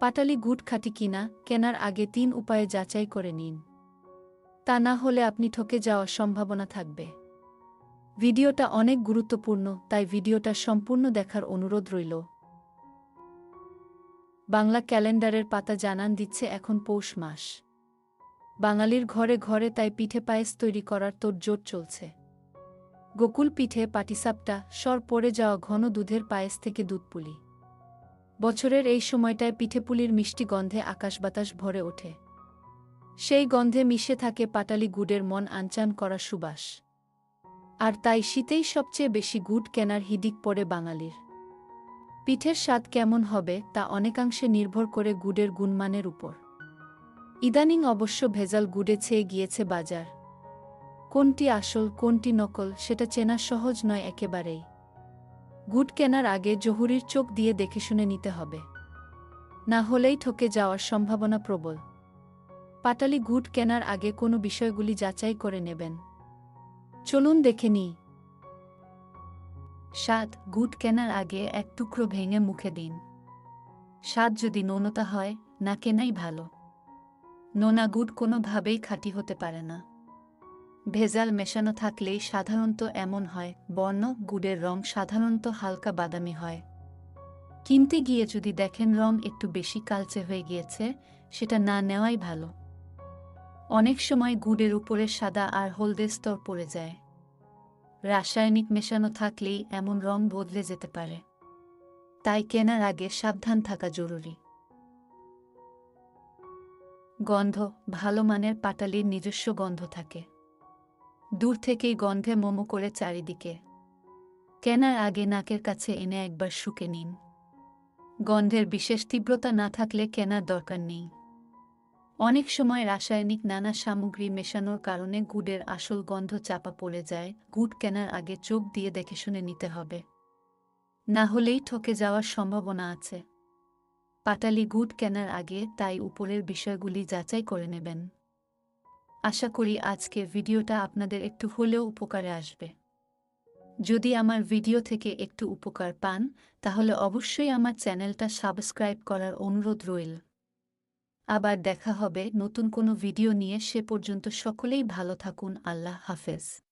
পাটালি গুড় খাঁটি কিনা কেনার আগে তিন উপায়ে যাচাই করে নিন। তা না হলে আপনি ঠকে যাওয়ার সম্ভাবনা থাকবে। ভিডিওটা অনেক গুরুত্বপূর্ণ, তাই ভিডিওটা সম্পূর্ণ দেখার অনুরোধ রইল। বাংলা ক্যালেন্ডারের পাতা জানান দিচ্ছে এখন পৌষ মাস। বাঙালির ঘরে ঘরে তাই পিঠে পায়েস তৈরি করার তোড়জোড় চলছে। গোকুল পিঠে পাটিসাপটা, সর পড়ে যাওয়া ঘন দুধের পায়েস থেকে দুধপুলি বছরের এই সময়টায় পিঠেপুলির মিষ্টি গন্ধে আকাশ বাতাস ভরে ওঠে। সেই গন্ধে মিশে থাকে পাটালি গুড়ের মন আনচান করা সুবাস। আর তাই শীতেই সবচেয়ে বেশি গুড় কেনার হিদিক পড়ে বাঙালির। পিঠের স্বাদ কেমন হবে তা অনেকাংশে নির্ভর করে গুড়ের গুণমানের উপর। ইদানিং অবশ্য ভেজাল গুড়ে ছেয়ে গিয়েছে বাজার। কোনটি আসল, কোনটি নকল, সেটা চেনা সহজ নয় একেবারেই। গুড় কেনার আগে জহুরির চোখ দিয়ে দেখে শুনে নিতে হবে। না হলেই ঠকে যাওয়ার সম্ভাবনা প্রবল। পাটালি গুড় কেনার আগে কোনো বিষয়গুলি যাচাই করে নেবেন। চলুন দেখে নিই। স্বাদ গুড় কেনার আগে এক টুকরো ভেঙে মুখে দিন। স্বাদ যদি নোনতা হয়, না কেনাই ভালো। নোনা গুড় কোনোভাবেই খাঁটি হতে পারে না। ভেজাল মেশানো থাকলেই সাধারণত এমন হয়, বর্ণ, গুড়ের রং সাধারণত হালকা বাদামি হয়। কিনতে গিয়ে যদি দেখেন রং একটু বেশি কালচে হয়ে গিয়েছে, সেটা না নেওয়াই ভালো। অনেক সময় গুড়ের উপরে সাদা আর হলদে স্তর পড়ে যায়। রাসায়নিক মেশানো থাকলেই এমন রং বদলে যেতে পারে। তাই কেনার আগে সাবধান থাকা জরুরি। গন্ধ, ভালো মানের পাটালির নিজস্ব গন্ধ থাকে। দূর থেকেই গন্ধে মোমো করে চারিদিকে। কেনার আগে নাকের কাছে এনে একবার শুকে নিন। গন্ধের বিশেষ তীব্রতা না থাকলে কেনার দরকার নেই। অনেক সময় রাসায়নিক নানা সামগ্রী মেশানোর কারণে গুড়ের আসল গন্ধ চাপা পড়ে যায়, গুড় কেনার আগে চোখ দিয়ে দেখে শুনে নিতে হবে। না হলেই ঠকে যাওয়ার সম্ভাবনা আছে। পাটালি গুড় কেনার আগে তাই উপরের বিষয়গুলি যাচাই করে নেবেন। আশা করি আজকে ভিডিওটা আপনাদের একটু হলেও উপকারে আসবে। যদি আমার ভিডিও থেকে একটু উপকার পান, তাহলে অবশ্যই আমার চ্যানেলটা সাবস্ক্রাইব করার অনুরোধ রইল। আবার দেখা হবে নতুন কোনো ভিডিও নিয়ে। সে পর্যন্ত সকলেই ভালো থাকুন। আল্লাহ হাফেজ।